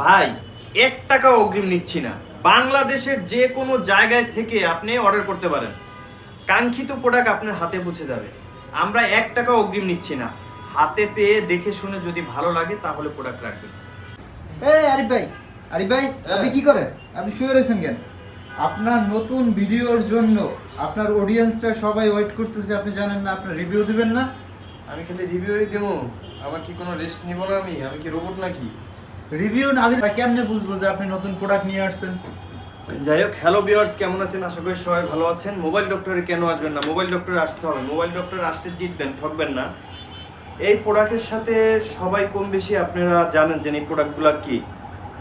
ভাই এক টাকা অগ্রিম নিচ্ছি না। বাংলাদেশের যে কোনো জায়গায় থেকে আপনি অর্ডার করতে পারেন। কাঙ্ক্ষিত প্রোডাক্ট আপনার হাতে পৌঁছে যাবে। আমরা এক টাকা অগ্রিম নিচ্ছি না। হাতে পেয়ে দেখে শুনে যদি ভালো লাগে তাহলে প্রোডাক্ট রাখবেন। এই আরিফ ভাই আরিফ ভাই আপনি কি করেন? আপনি শুয়ে রয়েছেন কেন? আপনার নতুন ভিডিওর জন্য আপনার অডিয়েন্সরা সবাই ওয়েট করতেছে আপনি জানেন না আপনার রিভিউ দিবেন না? আমি খালি রিভিউই দেবো। আমার কি কোনো রেস্ট নিব না আমি? আমি কি রোবট নাকি? রিভিউ না দিলে কেমনে বুঝব যে আপনি নতুন প্রোডাক্ট নিয়ে আসছেন? যাই হোক হ্যালো ভিউয়ার্স কেমন আছেন? আশা করি সবাই ভালো আছেন। মোবাইল ডক্টরে কেন আসবেন না? মোবাইল ডক্টরে আসতে হবে। মোবাইল ডক্টরে আসতে জিতবেন ঠকবেন না। এই প্রোডাক্টের সাথে সবাই কম বেশি আপনারা জানেন যে এই প্রোডাক্টগুলো কি।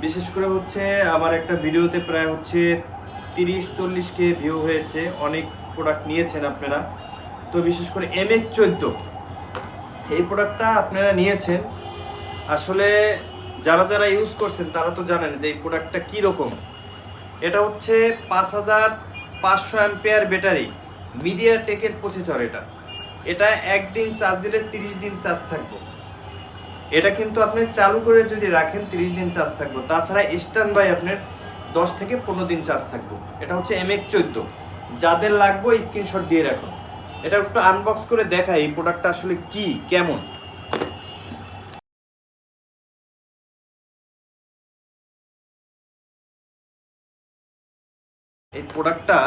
বিশেষ করে হচ্ছে আমার একটা ভিডিওতে প্রায় হচ্ছে তিরিশ, চল্লিশ কে ভিউ হয়েছে। অনেক প্রোডাক্ট নিয়েছেন আপনারা। তো বিশেষ করে এম এইচ চোদ্দ। এই প্রোডাক্টটা আপনারা নিয়েছেন। আসলে যারা যারা ইউজ করছেন, তারা তো জানেন যে এই প্রোডাক্টটা কী রকম। এটা হচ্ছে পাঁচ হাজার পাঁচশো অ্যাম্পেয়ার ব্যাটারি মিডিয়া টেকের প্রসেসর এটা। এটা একদিন চার্জ দিলে তিরিশ দিন চার্জ থাকব। এটা কিন্তু আপনি চালু করে যদি রাখেন, তিরিশ দিন চার্জ থাকব। তাছাড়া স্ট্যান্ড বাই আপনার দশ থেকে পনেরো দিন চার্জ থাকব। এটা হচ্ছে এম এক্স চোদ্দ। যাদের লাগবে স্ক্রিনশট দিয়ে রাখুন। এটা একটু আনবক্স করে দেখাই এই প্রোডাক্টটা আসলে কি, কেমন। এই প্রোডাক্টটা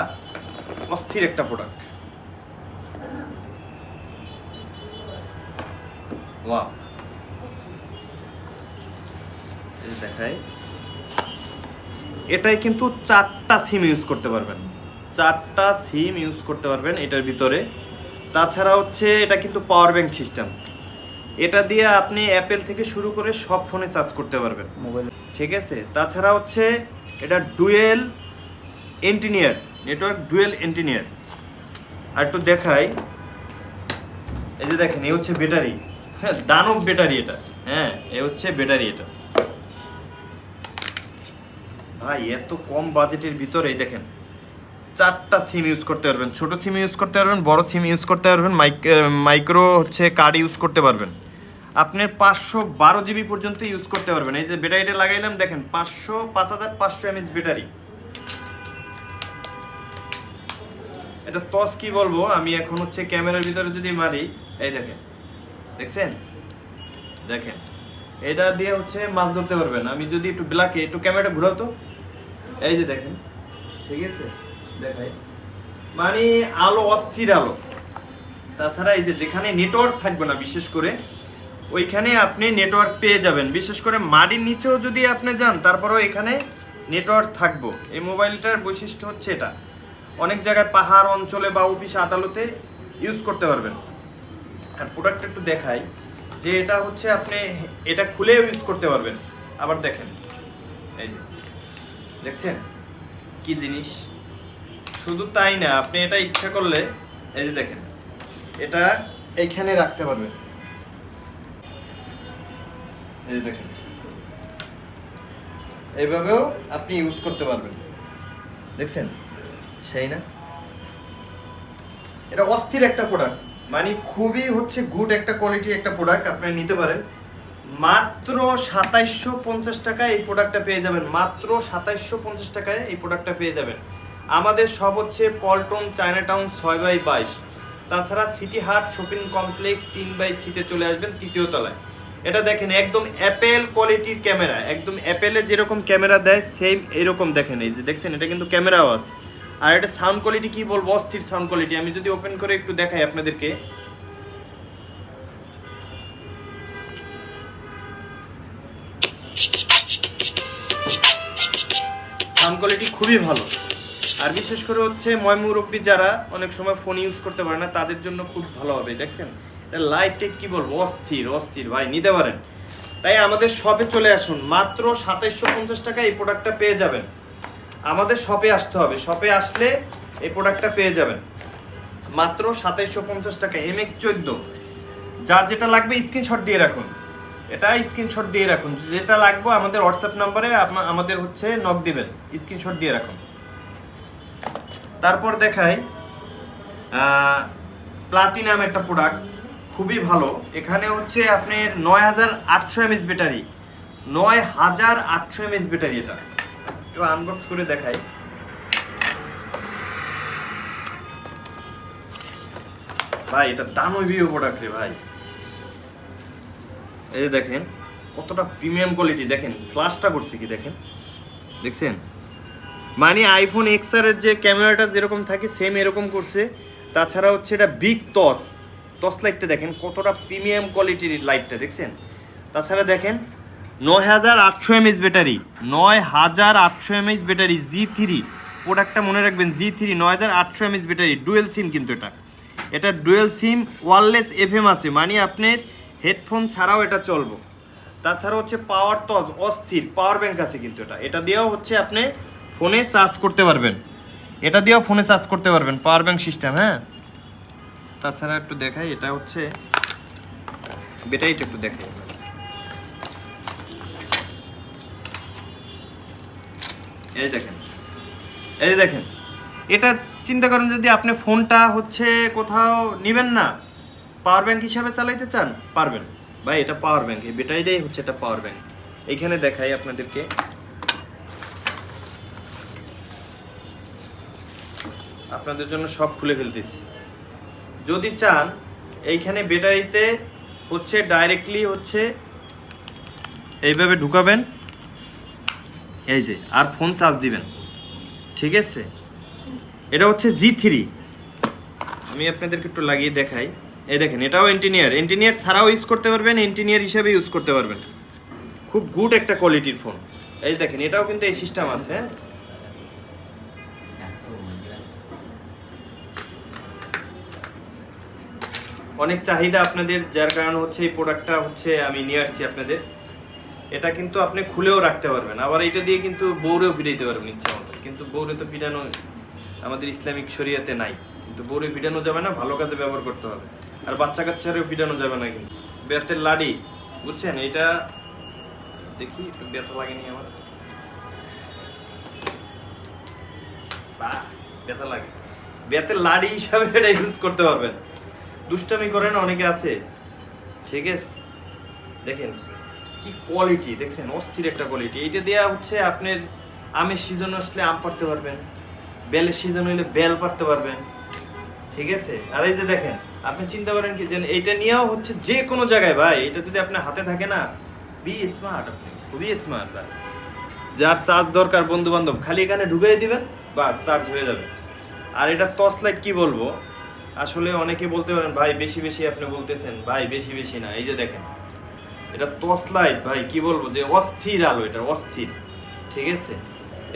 অস্থির একটা প্রোডাক্ট। ওয়া দেখাই। এটাই কিন্তু চারটা সিম ইউজ করতে পারবেন। চারটা সিম ইউজ করতে পারবেন এটার ভিতরে। তাছাড়া হচ্ছে এটা কিন্তু পাওয়ার ব্যাংক সিস্টেম। এটা দিয়ে আপনি অ্যাপেল থেকে শুরু করে সব ফোনে চার্জ করতে পারবেন। মোবাইল। ঠিক আছে? তাছাড়া হচ্ছে এটা dual antenna network dual antenna আর একটু দেখাই। এই যে দেখেন, এই হচ্ছে ব্যাটারি। হ্যাঁ দানব ব্যাটারি এটা। হ্যাঁ এ হচ্ছে ব্যাটারি এটা। ভাই, এত কম বাজেটের ভিতরে দেখেন, চারটা সিম ইউজ করতে পারবেন। ছোট সিম ইউজ করতে পারবেন, বড় সিম ইউজ করতে পারবেন মাইক্রো হচ্ছে কার্ড ইউজ করতে পারবেন। আপনার পাঁচশো বারো জিবি পর্যন্ত ইউজ করতে পারবেন। এই যে ব্যাটারিটা লাগাইলাম, দেখেন, পাঁচশো, পাঁচ হাজার পাঁচশো এমএস ব্যাটারি। এটা টস কি বলব? আমি এখন হচ্ছে ক্যামেরার ভিতরে যদি মারি, এই দেখেন, দেখছেন? দেখেন, এটা দিয়ে হচ্ছে মাছ ধরতে পারবেন। আমি যদি একটু ব্ল্যাকে একটু ক্যামেরাটা ঘুরাও তো। এই যে দেখেন, ঠিক আছে? দেখাই। মানে আলো, অস্থির আলো। তাছাড়া এই যে যেখানে নেটওয়ার্ক থাকবে না, বিশেষ করে, ওইখানে আপনি নেটওয়ার্ক পেয়ে যাবেন। বিশেষ করে মাটির নিচেও যদি আপনি যান, তারপরেও এখানে নেটওয়ার্ক থাকব। এই মোবাইলটার বৈশিষ্ট্য হচ্ছে এটা। অনেক জায়গায় পাহাড় অঞ্চলে বা অফিস আদালতে ইউজ করতে পারবেন। আর প্রোডাক্ট একটু দেখাই, যে এটা হচ্ছে আপনি এটা খুলেও ইউজ করতে পারবেন। আবার দেখেন, এই যে, দেখছেন? কি জিনিস? শুধু তাই না, আপনি এটা ইচ্ছা করলে, এই যে দেখেন, এটা এইখানে রাখতে পারবেন। এই যে দেখেন, এইভাবেও আপনি ইউজ করতে পারবেন। দেখছেন? সেই না? এটা অস্থির একটা প্রোডাক্ট মানে খুবই হচ্ছে গুড একটা কোয়ালিটির একটা প্রোডাক্ট আপনারা নিতে পারেন। মাত্র সাতাইশশো পঞ্চাশ টাকায় এই প্রোডাক্টটা পেয়ে যাবেন। মাত্র সাতাইশশো পঞ্চাশ টাকায় এই প্রোডাক্টটা পেয়ে যাবেন। আমাদের সব হচ্ছে পল্টন চায়না টাউন ছয় বাই বাইশ। তাছাড়া সিটি হাট শপিং কমপ্লেক্স তিন বাই সিতে চলে আসবেন তৃতীয় তলায়। এটা দেখেন, একদম অ্যাপেল কোয়ালিটির ক্যামেরা একদম অ্যাপেলে যেরকম ক্যামেরা দেয় সেম এরকম দেখেন। এই যে দেখছেন, এটা কিন্তু ক্যামেরাও আছে। আর এটা সাউন্ড কোয়ালিটি কি বলব? অস্থির সাউন্ড কোয়ালিটি আমি যদি ওপেন করে একটু দেখাই আপনাদেরকে। সাউন্ড কোয়ালিটি খুবই ভালো। আর বিশেষ করে হচ্ছে ময়মুরব্বী যারা অনেক সময় ফোন ইউজ করতে পারে না, তাদের জন্য খুব ভালো হবে, দেখছেন? এটা লাইট টেট কি বলব? অস্থির অস্থির, ভাই, নিতে পারেন। তাই আমাদের শপে চলে আসুন। মাত্র সাতাইশশো পঞ্চাশ টাকা এই প্রোডাক্টটা পেয়ে যাবেন। আমাদের শপে আসতে হবে। শপে আসলে এই প্রোডাক্টটা পেয়ে যাবেন। মাত্র সাতাইশশো পঞ্চাশ টাকা এম এক চোদ্দ। যার যেটা লাগবে স্ক্রিনশট দিয়ে রাখুন। এটা স্ক্রিনশট দিয়ে রাখুন। যেটা লাগবে আমাদের হোয়াটসঅ্যাপ নাম্বারে আমাদের হচ্ছে নক দিবেন। স্ক্রিনশট দিয়ে রাখুন। তারপর দেখাই প্লাটিনাম একটা প্রোডাক্ট খুবই ভালো। এখানে হচ্ছে আপনার নয় হাজার আটশো এমএস ব্যাটারি নয় হাজার আটশো এমএস ব্যাটারি এটা। একটু আনবক্স করে দেখাই। ভাই, এটা দানবীয় প্রোডাক্ট রে ভাই। এই দেখেন, কতটা প্রিমিয়াম কোয়ালিটি দেখেন ফ্লাশটা করছে কি দেখেন? দেখছেন? মানে আইফোন এক্সের যে ক্যামেরাটা যেরকম থাকে সেম এরকম করছে। তাছাড়া হচ্ছে এটা বিগ টস টস লাইটটা দেখেন, কতটা প্রিমিয়াম কোয়ালিটির লাইটটা দেখছেন? তাছাড়া দেখেন নয় হাজার আটশো এমএইচ ব্যাটারি, নয় হাজার আটশো এমএইচ ব্যাটারি জি থ্রি প্রোডাক্টটা মনে রাখবেন জি থ্রি নয় হাজার আটশো এমএইচ ব্যাটারি ডুয়েল সিম কিন্তু এটা। এটা ডুয়েল সিম ওয়ারলেস এফএম আছে মানে আপনার হেডফোন ছাড়াও এটা চলবো। তাছাড়া হচ্ছে পাওয়ার তো অস্থির পাওয়ার ব্যাংক আছে কিন্তু এটা। এটা দিয়েও হচ্ছে আপনি ফোনে চার্জ করতে পারবেন। এটা দিয়েও ফোনে চার্জ করতে পারবেন পাওয়ার ব্যাংক সিস্টেম হ্যাঁ? তাছাড়া একটু দেখাই, এটা হচ্ছে, ব্যাটারিটা একটু দেখাই। এই দেখেন। এই দেখেন। এটা চিন্তা করেন যদি আপনি ফোনটা হচ্ছে কোথাও নেবেন না পাওয়ার ব্যাংক হিসাবে চালাইতে চান, পারবেন। ভাই, এটা পাওয়ার ব্যাংক এই ব্যাটারিটাই হচ্ছে এটা পাওয়ার ব্যাংক এইখানে দেখাই আপনাদেরকে। আপনাদের জন্য সব খুলে ফেলতেছি। যদি চান, এইখানে ব্যাটারিতে হচ্ছে ডাইরেক্টলি হচ্ছে এইভাবে ঢুকাবেন। এই যে, আর ফোন চার্জ দিবেন। ঠিক আছে? এটা হচ্ছে জি থ্রি আমি আপনাদেরকে একটু লাগিয়ে দেখাই। এই দেখেন, এটাও ইঞ্জিনিয়ার ইঞ্জিনিয়ার ছাড়াও ইউজ করতে পারবেন ইঞ্জিনিয়ার হিসেবে ইউজ করতে পারবেন। খুব গুড একটা কোয়ালিটির ফোন এই দেখেন, এটাও কিন্তু এই সিস্টেম আছে হ্যাঁ? অনেক চাহিদা আপনাদের, যার কারণে হচ্ছে এই প্রোডাক্টটা হচ্ছে আমি নিয়ে আসছি আপনাদের। এটা কিন্তু আপনি খুলেও রাখতে পারবেন। আবার এটা দিয়ে কিন্তু বৌরেও পিটাইতে পারবেন ইচ্ছা মতো। কিন্তু বৌরে তো পিটানো আমাদের ইসলামিক শরিয়াতে নাই। কিন্তু বৌরে পিটানো যাবে না, ভালো কাজে ব্যবহার করতে হবে। আর বাচ্চা কাচ্চারেও পিটানো যাবে না কিন্তু। বেতের লাড়ি, বুঝছেন? এটা দেখি, একটু ব্যথা লাগেনি আমার? ব্যথা লাগে। বেতের লাড়ি হিসাবে এটা ইউজ করতে পারবেন। দুষ্টামি করেন, অনেকে আছে। ঠিক আছে? দেখেন কি কোয়ালিটি দেখছেন, অস্থির একটা কোয়ালিটি এইটা দেওয়া হচ্ছে আপনার আমের সিজন আসলে আম পারতে পারবেন। বেলের সিজন হইলে বেল পারতে পারবেন। ঠিক আছে? আর এই যে দেখেন, আপনি চিন্তা করেন কি যে এইটা নিয়েও হচ্ছে যে কোনো জায়গায় ভাই এটা যদি আপনার হাতে থাকে না বি স্মার্ট আপনি, খুবই স্মার্ট ভাই। যার চার্জ দরকার বন্ধু বান্ধব খালি এখানে ঢুকিয়ে দিবেন, বাস চার্জ হয়ে যাবে। আর এটা টর্চ লাইট কি বলব? আসলে অনেকে বলতে পারেন, ভাই, বেশি বেশি আপনি বলতেছেন। ভাই, বেশি বেশি না। এই যে দেখেন। এটা টর্চ লাইট ভাই, কি বলব? যে অস্থির আলো এটা অস্থির। ঠিক আছে?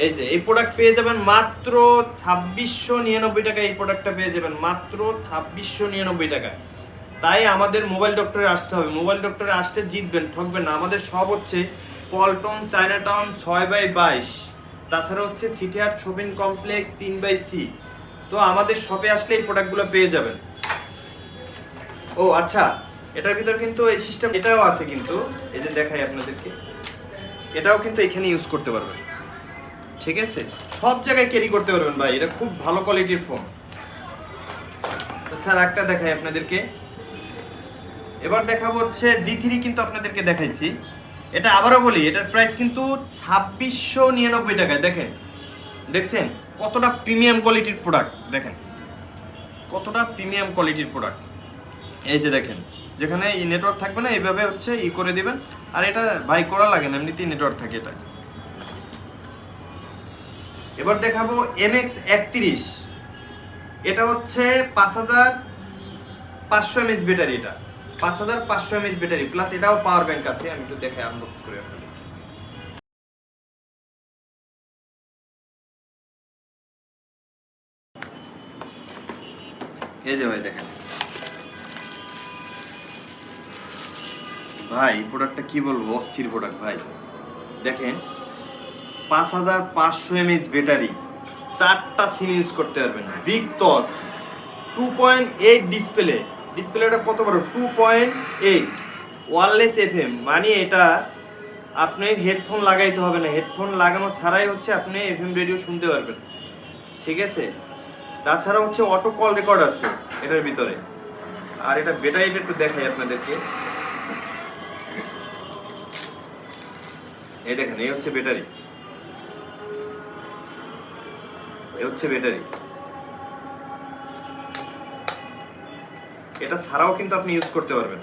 এই যে, এই প্রোডাক্ট পেয়ে যাবেন মাত্র ছাব্বিশশো নিরানব্বই টাকা এই প্রোডাক্টটা পেয়ে যাবেন মাত্র ছাব্বিশশো নিরানব্বই টাকা তাই আমাদের মোবাইল ডক্টরে আসতে হবে। মোবাইল ডক্টরে আসতে জিতবেন, ঠকবেন না। আমাদের সব হচ্ছে পল্টন চায়না টাউন ছয় বাই বাইশ। তাছাড়া হচ্ছে সিটিহাট শপিং কমপ্লেক্স তিন বাই সি। তো আমাদের শপে আসলে এই প্রোডাক্টগুলো পেয়ে যাবেন। ও আচ্ছা। এটার ভিতর কিন্তু এই সিস্টেম এটাও আছে কিন্তু, এই যে দেখাই আপনাদেরকে। এটাও কিন্তু এখানে ইউজ করতে পারবেন। ঠিক আছে? সব জায়গায় ক্যারি করতে পারবেন ভাই, এটা খুব ভালো কোয়ালিটির ফোন আচ্ছা একটা দেখাই আপনাদেরকে। এবার দেখাবো হচ্ছে জি থ্রি কিন্তু আপনাদেরকে দেখাইছি। এটা আবারও বলি, এটার প্রাইস কিন্তু ছাব্বিশশো নিরানব্বই টাকায়, দেখেন। দেখছেন? কতটা প্রিমিয়াম কোয়ালিটির প্রোডাক্ট দেখেন। কতটা প্রিমিয়াম কোয়ালিটির প্রোডাক্ট এই যে দেখেন। যেখানে এই নেটওয়ার্ক থাকবে না, এইভাবে হচ্ছে ই করে দিবেন। আর এটা ভাই করা লাগে না, এমনিতেই নেটওয়ার্ক থাকে এটা। এবার দেখাবো এম এক্স একত্রিশ। এটা হচ্ছে পাঁচ হাজার পাঁচশো এমএইচ ব্যাটারি এটা। পাঁচ হাজার পাঁচশো এমএইচ ব্যাটারি প্লাস এটাও পাওয়ার ব্যাংক আছে, আমি একটু দেখে আনবক্স করে এই যে ভাই দেখেন। ভাই প্রোডাক্টটা কি বলব? অস্থির প্রোডাক্ট ভাই। দেখেন, পাঁচ হাজার পাঁচশো এমএইচ ব্যাটারি চারটা সিম ইউজ করতে পারবেন। Big touch two point eight display ডিসপ্লেটা কত বড়? Two point eight wireless F M মানে এটা আপনি হেডফোন লাগাইতে হবে না। হেডফোন লাগানো ছাড়াই হচ্ছে আপনি এফ এম রেডিও শুনতে পারবেন। ঠিক আছে? তাছাড়া হচ্ছে অটো কল রেকর্ড আছে এটার ভিতরে। আর এটা ব্যাটারিটা একটু দেখাই আপনাদেরকে। এই দেখেন, এই হচ্ছে ব্যাটারি এই হচ্ছে ব্যাটারি এটা ছাড়াও কিন্তু আপনি ইউজ করতে পারবেন।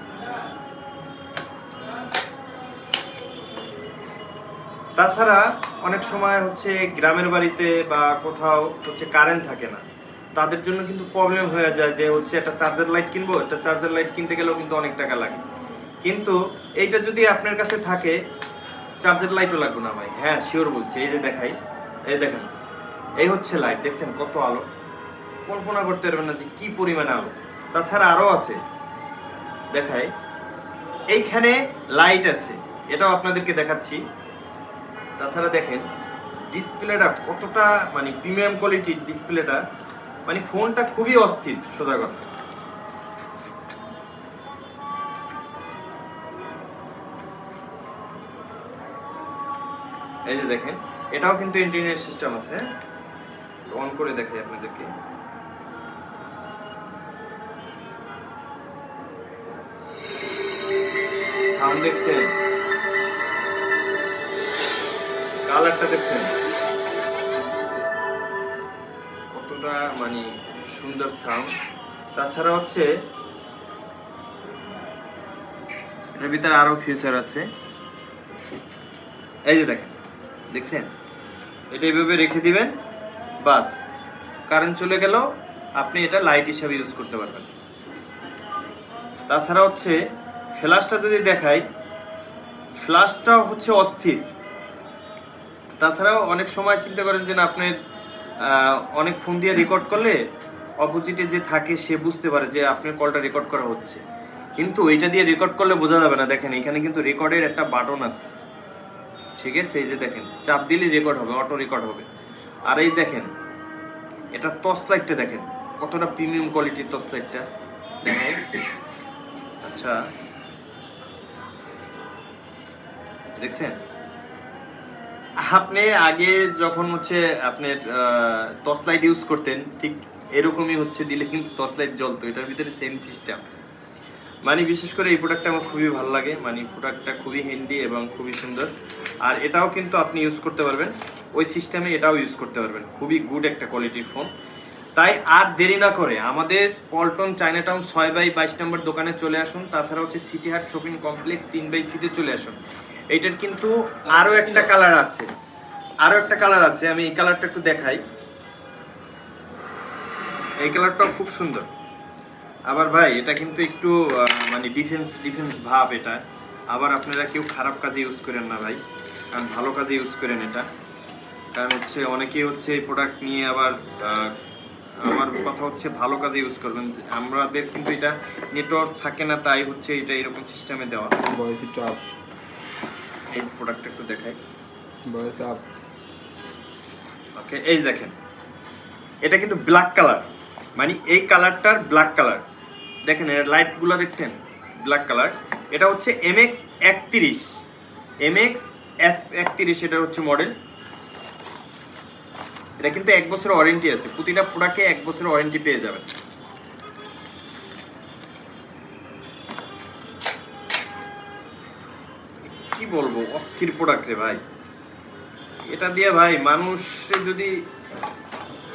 তাছাড়া অনেক সময় হচ্ছে গ্রামের বাড়িতে বা কোথাও হচ্ছে কারেন্ট থাকে না। তাদের জন্য কিন্তু প্রবলেম হয়ে যায় যে হচ্ছে একটা চার্জার লাইট কিনবো, একটা চার্জার লাইট কিনতে গেলেও কিন্তু অনেক টাকা লাগে। কিন্তু এইটা যদি আপনার কাছে থাকে চার্জার লাইটও লাগবে না ভাই। হ্যাঁ শিওর বলছি। এই যে দেখাই, এই দেখেন। এই হচ্ছে লাইট দেখছেন কত আলো? কল্পনা করতে পারবেন না যে কি পরিমাণে আলো। তাছাড়া আরও আছে। দেখাই। এইখানে লাইট আছে। এটাও আপনাদেরকে দেখাচ্ছি। তাছাড়া দেখেন ডিসপ্লেটা কতটা মানে প্রিমিয়াম কোয়ালিটির ডিসপ্লেটা মানে ফোনটা খুবই অস্থির, সোজা কথা। এই যে দেখেন, এটাও কিন্তু ইন্টারনেট সিস্টেম আছে। অন করে দেখাই আপনাদেরকে। সাউন্ড দেখছেন? কালারটা দেখছেন? কতটা মানে সুন্দর সাউন্ড তাছাড়া হচ্ছে, এটার ভিতরে আরও ফিচার আছে। এই যে দেখেন দেখছেন? এটা এইভাবে রেখে দিবেন, বাস। কারেন্ট চলে গেল, আপনি এটা লাইট হিসাবে ইউজ করতে পারবেন। তাছাড়া হচ্ছে ফ্ল্যাশটা যদি দেখাই ফ্ল্যাশটা হচ্ছে অস্থির। তাছাড়াও অনেক সময় চিন্তা করেন যে আপনার অনেক ফোন দিয়ে রেকর্ড করলে অপোজিটে যে থাকে, সে বুঝতে পারে যে আপনার কলটা রেকর্ড করা হচ্ছে। কিন্তু এটা দিয়ে রেকর্ড করলে বোঝা যাবে না। দেখেন, এখানে কিন্তু রেকর্ডের একটা বাটন আছে। ঠিক আছে? এই যে দেখেন, চাপ দিলে রেকর্ড হবে অটো রেকর্ড হবে। আর এই দেখেন, এটা টর্চ লাইটটা দেখেন, কতটা প্রিমিয়াম কোয়ালিটির টর্চ লাইটটা দেখেন আচ্ছা। দেখছেন? আপনি আগে যখন হচ্ছে আপনার টর্চ লাইট ইউজ করতেন, ঠিক এরকমই হচ্ছে, দিলে কিন্তু টর্চ লাইট জ্বলতো। এটার ভিতরে সেম সিস্টেম মানে বিশেষ করে এই প্রোডাক্টটা আমার খুবই ভালো লাগে। মানে প্রোডাক্টটা খুবই হ্যান্ডি এবং খুবই সুন্দর। আর এটাও কিন্তু আপনি ইউজ করতে পারবেন। ওই সিস্টেমে এটাও ইউজ করতে পারবেন। খুবই গুড একটা কোয়ালিটির ফোন তাই আর দেরি না করে আমাদের পল্টন চায়না টাউন ছয় বাই বাইশ নম্বর দোকানে চলে আসুন। তাছাড়া হচ্ছে সিটি হাট শপিং কমপ্লেক্স তিন বাই সিতে চলে আসুন। এইটার কিন্তু আরও একটা কালার আছে। আরও একটা কালার আছে। আমি এই কালারটা একটু দেখাই। এই কালারটাও খুব সুন্দর। আবার ভাই এটা কিন্তু একটু মানে ডিফেন্স ডিফেন্স ভাব এটা। আবার আপনারা কেউ খারাপ কাজে ইউজ করেন না ভাই কারণ ভালো কাজে ইউজ করেন এটা। কারণ হচ্ছে অনেকেই হচ্ছে এই প্রোডাক্ট নিয়ে আবার আমার কথা হচ্ছে ভালো কাজে ইউজ করবেন। আমাদের কিন্তু এটা নেটওয়ার্ক থাকে না তাই হচ্ছে এটা এরকম সিস্টেমে দেওয়া। ভয়েস একটু আপ এই প্রোডাক্টটা একটু দেখাই। বয়স আপ ওকে এই দেখেন। এটা কিন্তু ব্ল্যাক কালার মানে এই কালারটার ব্ল্যাক কালার দেখেন, এর লাইটগুলো দেখছেন? ব্ল্যাক কালার এটা হচ্ছে এম এক্স একত্রিশ। এম এক্স একত্রিশ, এটা হচ্ছে মডেল এটা কিন্তু এক বছরের ওয়ারেন্টি আছে। প্রতিটা প্রোডাক্টে এক বছরের ওয়ারেন্টি পেয়ে যাবেন। কি বলব? অস্থির প্রোডাক্ট রে ভাই। এটা দিয়ে ভাই, মানুষ যদি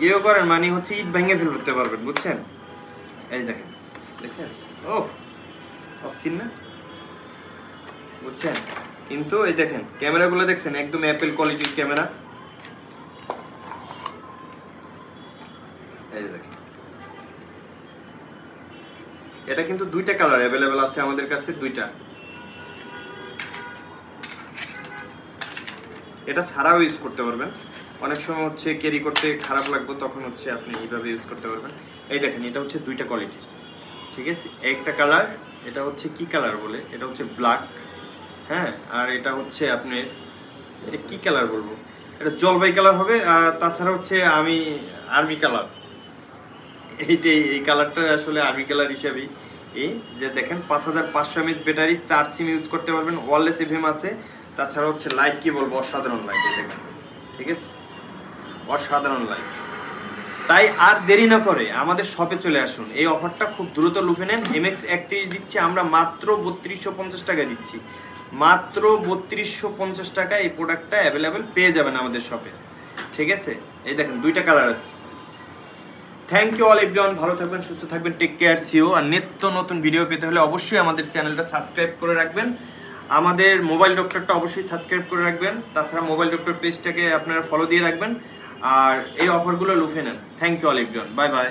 ইয়ে করেন মানে হচ্ছে ইট ভেঙে ফেলতে পারবেন, বুঝছেন? এই দেখেন। দেখছেন? ও, অস্থির না? বুঝছেন? কিন্তু এই দেখেন, ক্যামেরাগুলো দেখছেন, একদম অ্যাপেল কোয়ালিটির ক্যামেরা। এই দেখেন। এটা কিন্তু দুইটা কালার অ্যাভেলেবেল আছে আমাদের কাছে, দুইটা। এটা ছাড়াও ইউজ করতে পারবেন। অনেক সময় হচ্ছে ক্যারি করতে খারাপ লাগবে, তখন হচ্ছে আপনি এইভাবে ইউজ করতে পারবেন। এই দেখেন, এটা হচ্ছে দুইটা কোয়ালিটি ঠিক আছে? একটা কালার এটা হচ্ছে কি কালার বলে? এটা হচ্ছে ব্ল্যাক হ্যাঁ? আর এটা হচ্ছে আপনার, এটা কি কালার বলব? এটা জলবাই কালার হবে, আর তাছাড়া হচ্ছে আমি আর্মি কালার এইটাই, এই কালারটা আসলে আর্মি কালার হিসাবেই। এই যে দেখেন, পাঁচ হাজার পাঁচশো এমএচ ব্যাটারি চার সিম ইউজ করতে পারবেন ওয়ারলেস এফএম আছে। তাছাড়া হচ্ছে লাইট কি বলব? অসাধারণ লাইট দেখেন। ঠিক আছে? অসাধারণ লাইট তাই আর দেরি না করে আমাদের শপে চলে আসুন। এই অফারটা খুব দ্রুত লুফে নেন। এমএক্স একত্রিশ দিচ্ছি, আমরা মাত্র বত্রিশশো পঞ্চাশ টাকা দিচ্ছি। মাত্র বত্রিশশো পঞ্চাশ টাকা এই প্রোডাক্টটা অ্যাভেলেবেল পেয়ে যাবেন আমাদের শপে ঠিক আছে? এই দেখেন, দুইটা কালার আছে। থ্যাংক ইউ অল এভরিওয়ান ভালো থাকবেন, সুস্থ থাকবেন। টেক কেয়ার সিও আর নিত্য নতুন ভিডিও পেতে হলে অবশ্যই আমাদের চ্যানেলটা সাবস্ক্রাইব করে রাখবেন। আমাদের মোবাইল ডক্টরটা অবশ্যই সাবস্ক্রাইব করে রাখবেন। তাছাড়া মোবাইল ডক্টর পেজটাকে আপনারা ফলো দিয়ে রাখবেন। আর এই অফারগুলো লুফে নেন। Thank you all everyone bye bye